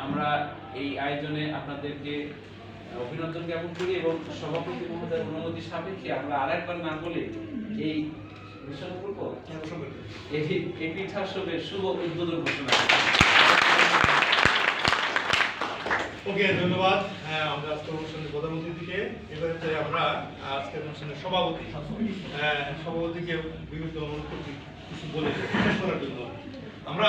আমরা এই আয়োজনে আপনাদেরকে অভিনন্দন জ্ঞাপন করি এবং সভাপতি মহোদয়ের অনুমতি সাপেক্ষে আমরা আর একবার না বলে এই ধন্যবাদ। হ্যাঁ আমরা অনুষ্ঠানের আমরা অনুষ্ঠানের সভাপতি। হ্যাঁ, সভাপতিকে বিভিন্ন আমরা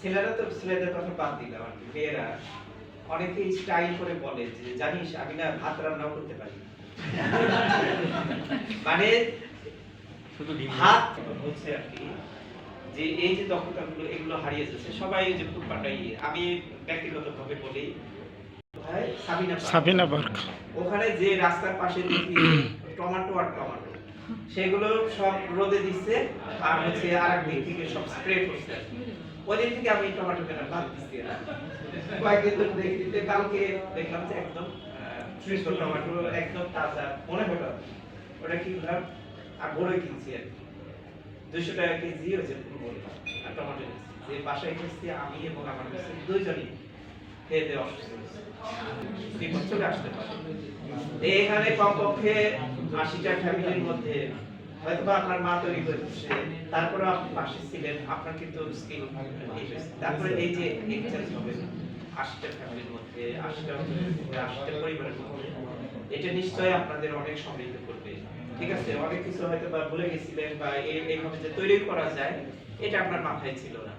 ছেলেরা তো ছেলেদের কথা বাদ দিলাম আর কি মেয়েরা। অনেকেই স্টাইল করে বলে যে জানিস আমি না ভাত রান্নাও করতে পারি মানে ভাত হচ্ছে আর কি। যে এই যে দক্ষতাগুলো এগুলো হারিয়ে যাচ্ছে সবাই যে ফুটপাটাই আমি ব্যক্তিগতভাবে বলি সাবিনা পার্ক। ওখানে যে রাস্তার পাশে দেখি টমেটো আর টমেটো সেগুলো সব রোদে দিচ্ছে আর হচ্ছে আর এক দিক থেকে সব স্প্রে করছে ওই দিন থেকে আমি টমেটো কেনা বাদ দিচ্ছি না কয়েকদিন ধরে দেখি যে কালকে দেখলাম যে একদম ফ্রেশ টমেটো একদম তাজা, মনে হলো ওটা কি ভাব আর বড়ই কিনছি আর কি। দুশো টাকা কেজি হয়েছে পুরো বড়ি। আর টমেটো যে বাসায় এসেছি আমি এবং আমার কাছে দুইজনই খেয়ে দিয়ে অসুস্থ হয়েছে। আসতে পারে। এখানে কমপক্ষে আশিটা ফ্যামিলির মধ্যে হয়তো বা আপনার মা তৈরি করেছে তারপরে আপনি পাশে ছিলেন আপনার কিন্তু স্কিল তারপরে এই যে এক্সচেঞ্জ হবে আশিটা ফ্যামিলির মধ্যে আশিটা আশিটা পরিবারের মধ্যে এটা নিশ্চয়ই আপনাদের অনেক সমৃদ্ধ করবে। ঠিক আছে? অনেক কিছু হয়তো বা ভুলে গেছিলেন বা এইভাবে যে তৈরি করা যায় এটা আপনার মাথায় ছিল না।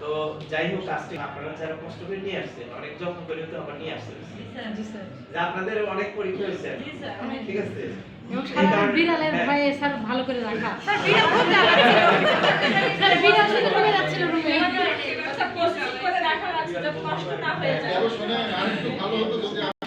তো যাই হোক আজকে আপনারা যারা কষ্ট করে নিয়ে আসছেন অনেক যত্ন করে তো আবার নিয়ে আসছেন আপনাদের অনেক পরীক্ষা হয়েছে। ঠিক আছে? এবং সারা বিড়ালের হ্যাঁ। ভয়ে স্যার ভালো করে রাখা। স্যার বিড়াল শুধু ঢুকে যাচ্ছিল রুমে? কষ্ট না হয়ে যায়।